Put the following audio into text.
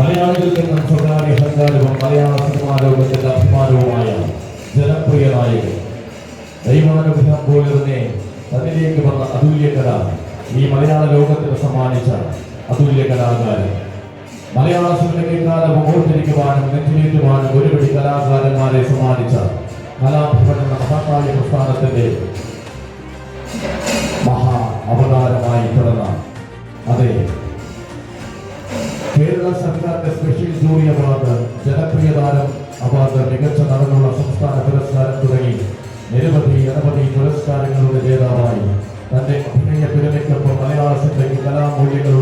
മലയാളികൾക്കെന്നും സ്വകാര്യ അഹങ്കാരവും മലയാള സിനിമാ ലോകത്തിന്റെ അഭിമാനവുമായ ജനപ്രിയ നായകൻ. ദൈവാനുഗ്രഹം പോലെ തന്നെ തന്നിലേക്ക് വന്ന അതുല്യകല ഈ മലയാള ലോകത്തിന് സമ്മാനിച്ച അതുല്യ കലാകാരൻ. മലയാള സിനിമയ്ക്ക് കാലം ഓർത്തിരിക്കുവാനും നെറ്റിലേറ്റുവാനും ഒരുപടി കലാകാരന്മാരെ സമ്മാനിച്ച കലാഭവൻ എന്ന മഹത്തായ പ്രസ്ഥാനത്തിന്റെ മഹാ അവതാരമായി പിറന്ന അതെ കേരള സർക്കാരിന്റെ സ്പെഷ്യൽ ജൂറി അവാർഡ് ജനപ്രിയ താരം അവാർഡ് മികച്ച നടനുള്ള സംസ്ഥാന പുരസ്കാരം തുടങ്ങി. നിരവധി അനവധി പുരസ്കാരങ്ങളുടെ ജേതാവായി. തന്റെ അഭിനയ പിരമിക്കൊപ്പം മലയാള സിനിമയ്ക്ക് കലാമൂല്യങ്ങളുള്ള